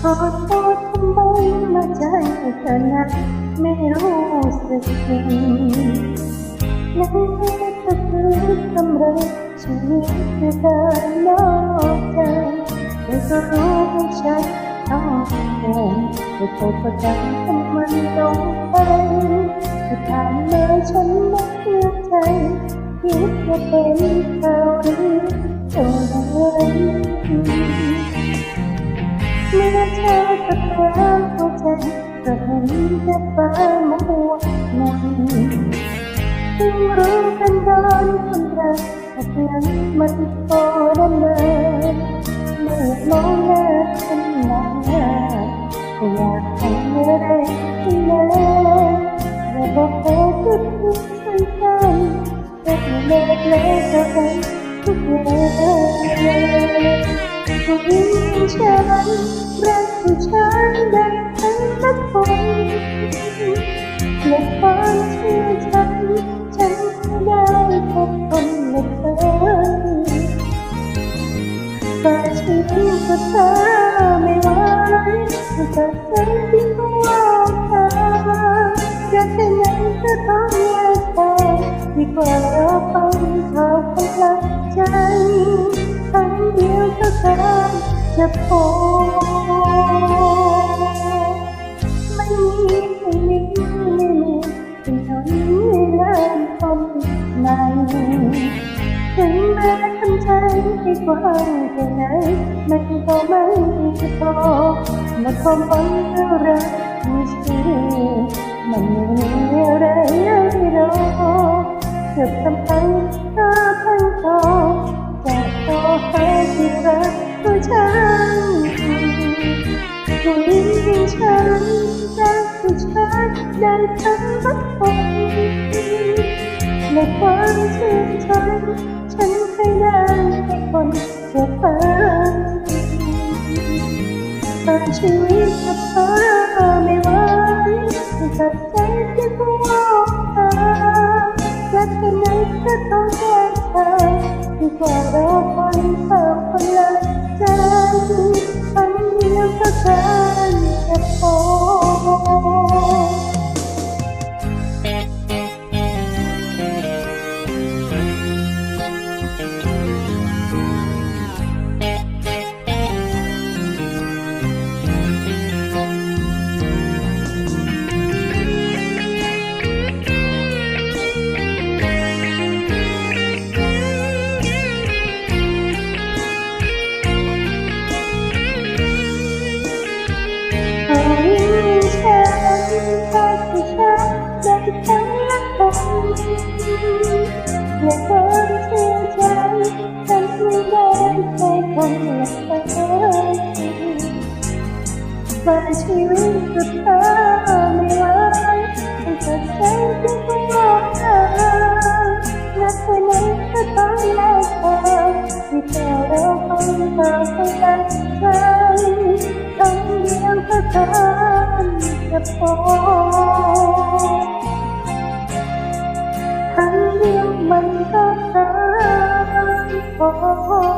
ขอโทษทำไมมาใจเธอนะไม่รู้สึกผิดนั่นก็คือกำไรชีวิตคือการนอกใจเธอก็รู้ว่าฉันต้องเดินไม่เคยเข้าใจทำไมลงไปที่ผ่านมาฉันไม่เชื่อใจคิดว่าเป็นเขาหรือตัวเอง รักแต่เพียงมันพอดำเนินเมื่อมองหน้าฉันนานก็อยากทำอะไรที่ไหนอย่าบอกเธอทุกทุกสั้นๆแต่เล็กเล็กก็เป็นทุกอย่าง ผู้หญิงฉันรักผู้ชายได้ ฝากชีวิตกับเธอไม่ไหวจะใจที่ว่าเธอจะแค่ไหนก็ต้องแยกทางดีกว่าเราไปข่าคนละใจครั้งเดียวก็เกินจะพอไม่มีไม่มีไม่มีเป็นทนไม่เลิกคนใหม่ถึงแม้ทำใจ ให้กว้างแค่ไหนมันก็ไม่พอมาคมฝันอะไรไม่ใช่มันไม่มีอะไรให้รอเกือบทำไปก็ทั้งต่อจะขอให้ที่รักผู้ชายผู้หญิงอย่งฉันรักผู้ชายได้ทั้งทุกคนและความชื่นให้ได้ให้ คนเชื่อฟังฝากชีวิตกับเธอไม่ไหวตัดใจที่ผู้เธอรักกันไหนก็ต้องแยกทางดีกว่าเรา ว่าชีวิตกับเธอไม่ไหวแต่ใจที่ไม่รักเธอนัดวันนั้นเธต้องแล้วเธที่เธอเราคงต้องต้องการเธอต้องเดียวก็เธอจะพอครั้งเดียวมันก็เธอพอ